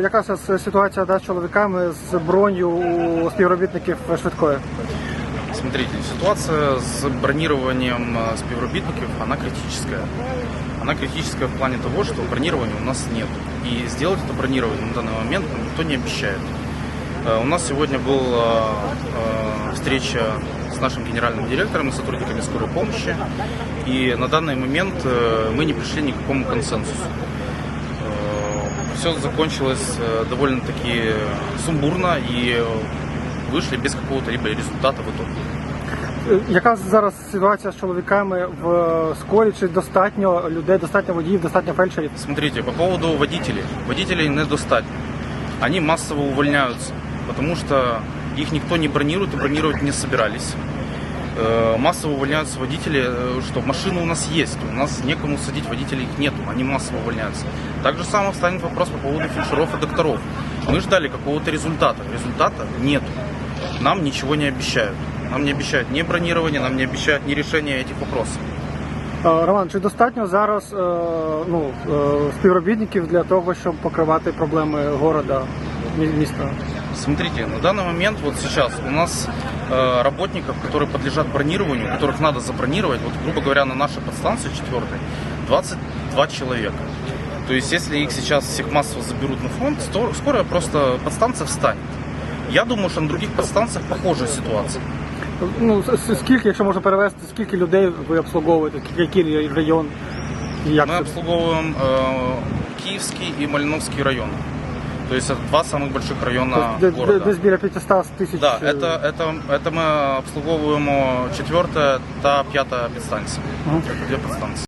Яка зараз ситуація да, з чоловіками з бронью у співробітників швидкої? Смотрите, ситуация с бронированием э, співробітників, она критическая. Она критическая в плане того, что бронирования у нас нет. И сделать это бронирование на данный момент никто не обещает. Э, У нас сегодня была э, встреча с нашим генеральным директором и сотрудниками скорой помощи. И на данный момент э, мы не пришли ни к какому консенсусу. Все закончилось э, довольно-таки сумбурно и э, вышли без какого-то либо результата в итоге. Е, Яка зараз ситуація з чоловіками в е, школі? Чи достатньо людей, достатньо водіїв, достатньо фельдшерів? Смотрите, по поводу водителей. Водителей недостатньо. Они массово увольняются, потому что их никто не бронирует и бронировать не собирались. Э, Массово увольняются водители, э, что машины у нас есть, у нас некому садить, водителей их нету, они массово увольняются. Так же самое встанет вопрос по поводу фельдшеров и докторов. Мы ждали какого-то результата, результата нету. Нам ничего не обещают. Нам не обещают ни бронирование, нам не обещают ни решения этих вопросов. Е, Роман, чи достатньо зараз е, ну, е, співробітників для того, щоб покривати проблеми города, мі- міста? Смотрите, на данный момент, вот сейчас у нас э, работников, которые подлежат бронированию, которых надо забронировать, вот, грубо говоря, на нашей подстанции четвертой, 22 человека. То есть, если их сейчас всех массово заберут на фронт, то скоро просто подстанция встанет. Я думаю, что на других подстанциях похожая ситуация. Ну, с- с- скільки, якщо можна перевести, скільки людей ви обслуговуєте, який район? І Як Мы це? обслуговываем э, Киевский и Мальновский районы. То есть это два самых больших района Тобто Десь, города. десь біля 500 тисяч. Да, е, это, это, это мы обслуговуємо четвертая та п'ята підстанція. Мгм. Это две подстанции.